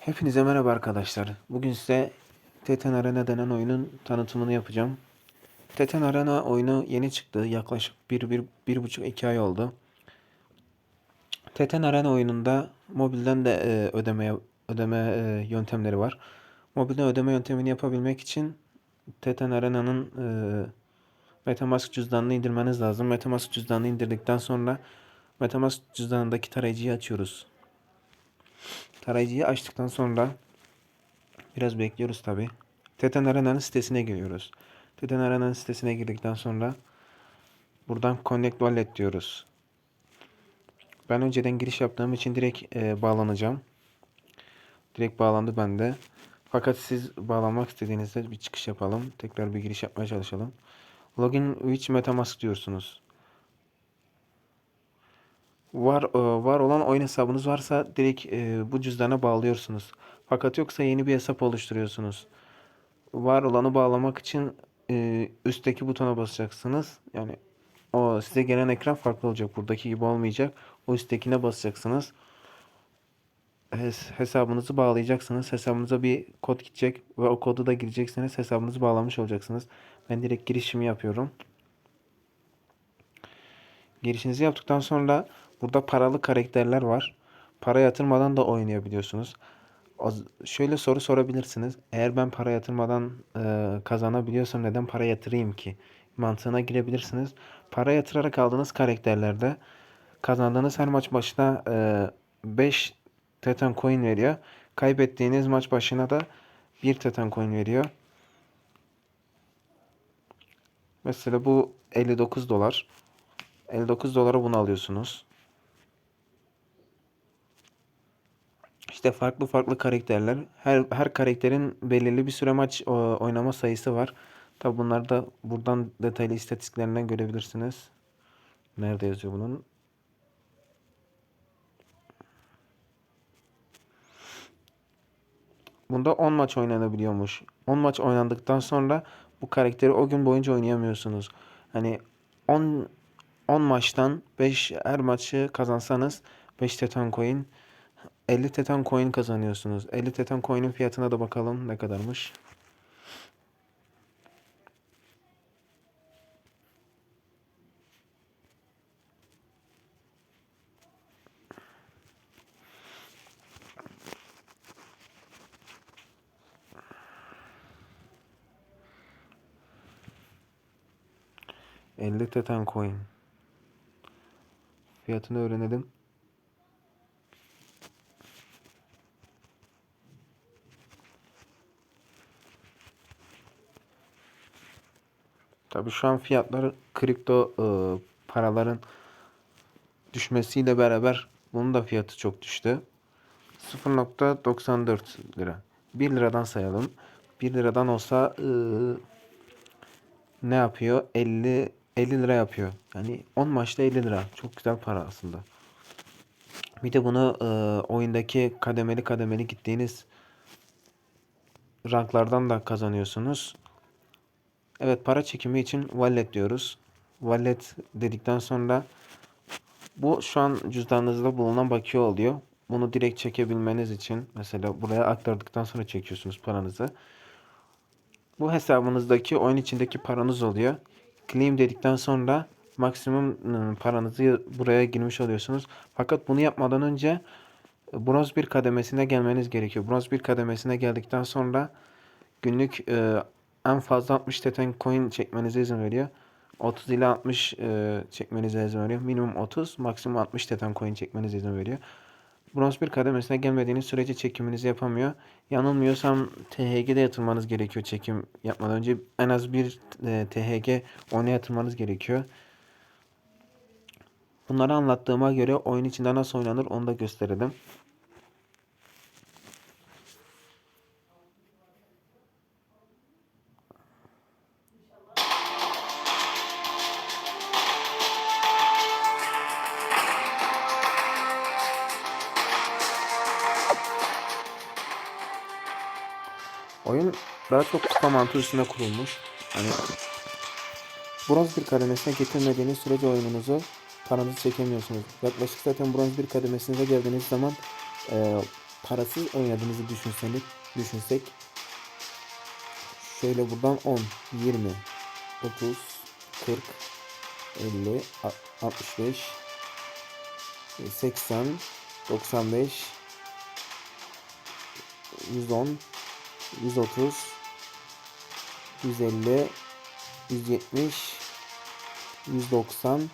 Hepinize merhaba arkadaşlar. Bugün size Teten Arena denen oyunun tanıtımını yapacağım. Teten Arena oyunu yeni çıktı. Yaklaşık bir, bir, bir buçuk iki ay oldu. Teten Arena oyununda mobilden de e, ödeme ödeme e, yöntemleri var. Mobilden ödeme yöntemini yapabilmek için Teten Arena'nın e, MetaMask cüzdanını indirmeniz lazım. MetaMask cüzdanını indirdikten sonra MetaMask cüzdanındaki tarayıcıyı açıyoruz. Tarayıcıyı açtıktan sonra biraz bekliyoruz tabi. Teten Arena'nın sitesine giriyoruz. Teten Arena'nın sitesine girdikten sonra buradan Connect Wallet diyoruz. Ben önceden giriş yaptığım için direkt e, bağlanacağım. Direkt bağlandı bende. Fakat siz bağlanmak istediğinizde bir çıkış yapalım. Tekrar bir giriş yapmaya çalışalım. Login with MetaMask diyorsunuz. Var e, var olan oyun hesabınız varsa direkt e, bu cüzdana bağlıyorsunuz. Fakat yoksa yeni bir hesap oluşturuyorsunuz. Var olanı bağlamak için e, üstteki butona basacaksınız. Yani o size gelen ekran farklı olacak. Buradaki gibi olmayacak. O üsttekine basacaksınız. Hes- hesabınızı bağlayacaksınız. Hesabınıza bir kod gidecek ve o kodu da gireceksiniz. Hesabınızı bağlamış olacaksınız. Ben direkt girişimi yapıyorum. Girişinizi yaptıktan sonra burada paralı karakterler var. Para yatırmadan da oynayabiliyorsunuz. Şöyle soru sorabilirsiniz. Eğer ben para yatırmadan e, kazanabiliyorsam neden para yatırayım ki? Mantığına girebilirsiniz. Para yatırarak aldığınız karakterlerde kazandığınız her maç başına e, 5 Tetan coin veriyor. Kaybettiğiniz maç başına da 1 Tetan coin veriyor. Mesela bu 59 dolar. 59 dolara bunu alıyorsunuz. İşte farklı farklı karakterler. Her her karakterin belirli bir süre maç o, oynama sayısı var. Tabi bunları da buradan detaylı istatistiklerinden görebilirsiniz. Nerede yazıyor bunun? Bunda 10 maç oynanabiliyormuş. 10 maç oynandıktan sonra bu karakteri o gün boyunca oynayamıyorsunuz. Hani 10 10 maçtan 5 her maçı kazansanız 5 tetan coin 50 tetan coin kazanıyorsunuz. 50 tetan coin'in fiyatına da bakalım ne kadarmış. ...50 tetan coin. Fiyatını öğrenelim. Tabii şu an fiyatlar kripto e, paraların düşmesiyle beraber bunun da fiyatı çok düştü. 0.94 lira. 1 liradan sayalım. 1 liradan olsa e, ne yapıyor? 50 50 lira yapıyor. Yani 10 maçta 50 lira. Çok güzel para aslında. Bir de bunu e, oyundaki kademeli kademeli gittiğiniz ranklardan da kazanıyorsunuz. Evet para çekimi için wallet diyoruz. Wallet dedikten sonra bu şu an cüzdanınızda bulunan bakiye oluyor. Bunu direkt çekebilmeniz için mesela buraya aktardıktan sonra çekiyorsunuz paranızı. Bu hesabınızdaki oyun içindeki paranız oluyor. Claim dedikten sonra maksimum ıı, paranızı buraya girmiş oluyorsunuz. Fakat bunu yapmadan önce bronz bir kademesine gelmeniz gerekiyor. Bronz bir kademesine geldikten sonra günlük e, en fazla 60 teten coin çekmenize izin veriyor. 30 ile 60 e, çekmenize izin veriyor. Minimum 30, maksimum 60 teten coin çekmenize izin veriyor. Bronz bir kademesine gelmediğiniz sürece çekiminizi yapamıyor. Yanılmıyorsam THG'de yatırmanız gerekiyor çekim yapmadan önce. En az bir e, THG ona yatırmanız gerekiyor. Bunları anlattığıma göre oyun içinde nasıl oynanır onu da gösterelim. Daha çok kupa mantığı üstüne kurulmuş. Hani bronz bir kademesine getirmediğiniz sürece oyununuzu paranızı çekemiyorsunuz. Yaklaşık zaten bronz bir kademesine geldiğiniz zaman e, parasız oynadığınızı düşünseniz, düşünsek şöyle buradan 10, 20, 30, 40, 50, a- 65, 80, 95, 110, 130, 150, 170, 190,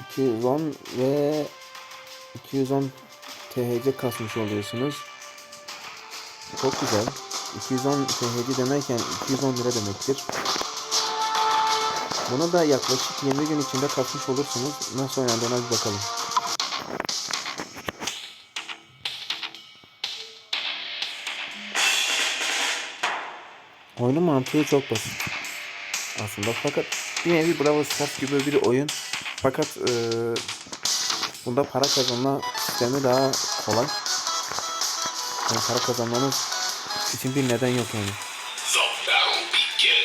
210 ve 210 THC kasmış oluyorsunuz. Çok güzel. 210 THC demerken 210 lira demektir. Bunu da yaklaşık 20 gün içinde kasmış olursunuz. Nasıl oynandığına bir bakalım. Oyunun mantığı çok basit. Aslında fakat bir nevi Brawl Stars gibi bir oyun. Fakat eee bunda para kazanma sistemi daha kolay. Yani para kazanmanız için bir neden yok yani.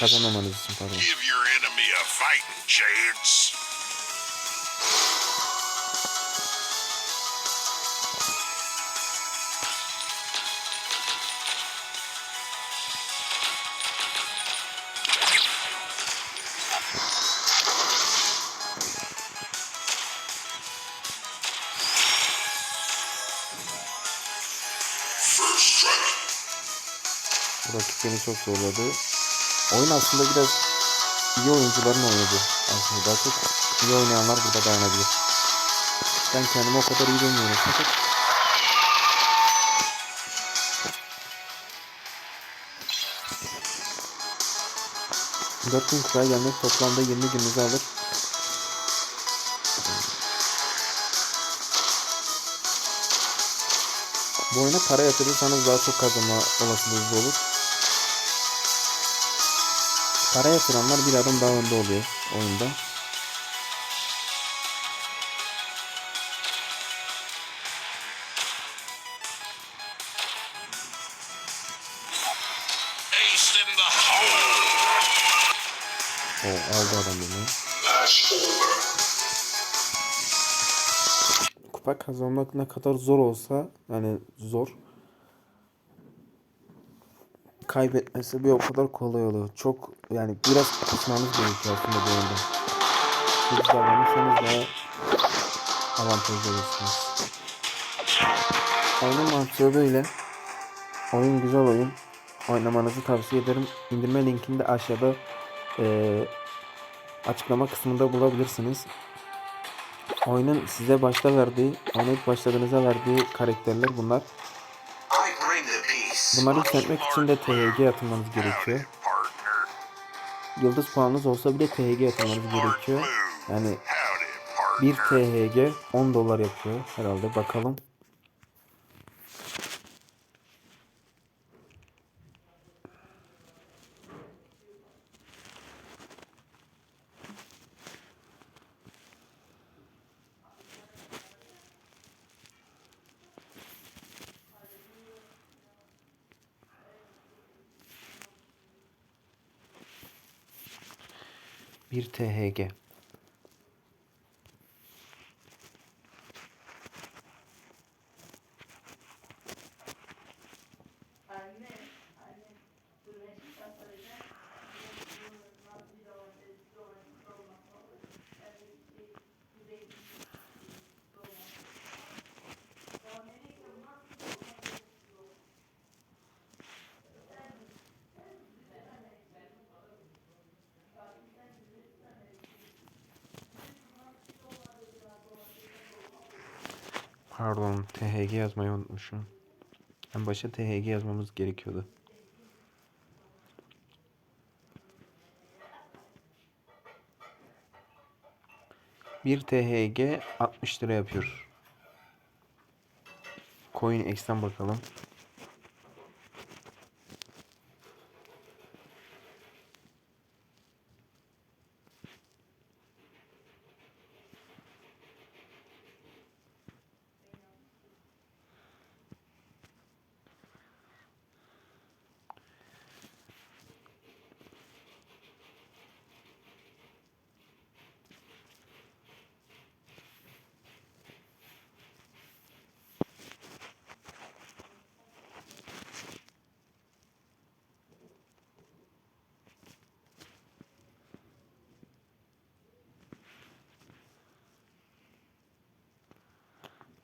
Kazanmamanız için pardon. Beni çok zorladı. Oyun aslında biraz iyi oyuncuların oynadı. Aslında daha çok iyi oynayanlar burada dayanabilir. Ben kendimi o kadar iyi bilmiyorum fakat Dört gün kupaya gelmek toplamda 20 gününüzü alır. Bu oyuna para yatırırsanız daha çok kazanma olasılığınız olur. Para yatıranlar bir adım daha önde oluyor oyunda. O aldı adam over. Kupa kazanmak ne kadar zor olsa yani zor. Kaybetmesi bir o kadar kolay oluyor. Çok yani biraz kısmanız gerekiyor aslında bu oyunda. Siz davranırsanız daha avantajlı olursunuz. Oyunun mantığı böyle. Oyun güzel oyun. Oynamanızı tavsiye ederim. İndirme linkini de aşağıda eee, açıklama kısmında bulabilirsiniz. Oyunun size başta verdiği, oynayıp başladığınızda verdiği karakterler bunlar. Bunları yükseltmek için de THG atılmanız gerekiyor. Yıldız puanınız olsa bile THG atılmanız gerekiyor. Yani bir. THG 10 dolar yapıyor herhalde. Bakalım. Bir THG. Pardon, THG yazmayı unutmuşum. En başta THG yazmamız gerekiyordu. Bir THG 60 lira yapıyor. Coin X'ten bakalım.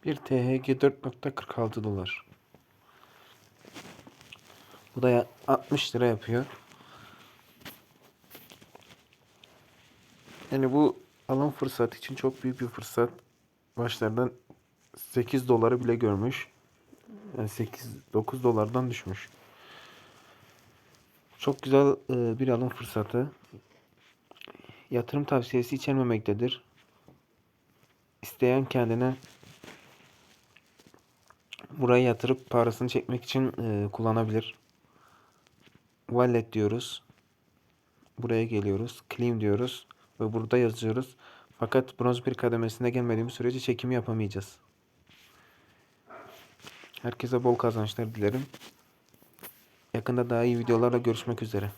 Bir THG 4.46 dolar. Bu da ya- 60 lira yapıyor. Yani bu alım fırsatı için çok büyük bir fırsat. Başlardan 8 doları bile görmüş. Yani 8 9 dolardan düşmüş. Çok güzel e, bir alım fırsatı. Yatırım tavsiyesi içermemektedir. İsteyen kendine buraya yatırıp parasını çekmek için e, kullanabilir. Wallet diyoruz. Buraya geliyoruz. Claim diyoruz. Ve burada yazıyoruz. Fakat bronz bir kademesine gelmediğimiz sürece çekimi yapamayacağız. Herkese bol kazançlar dilerim. Yakında daha iyi videolarla görüşmek üzere.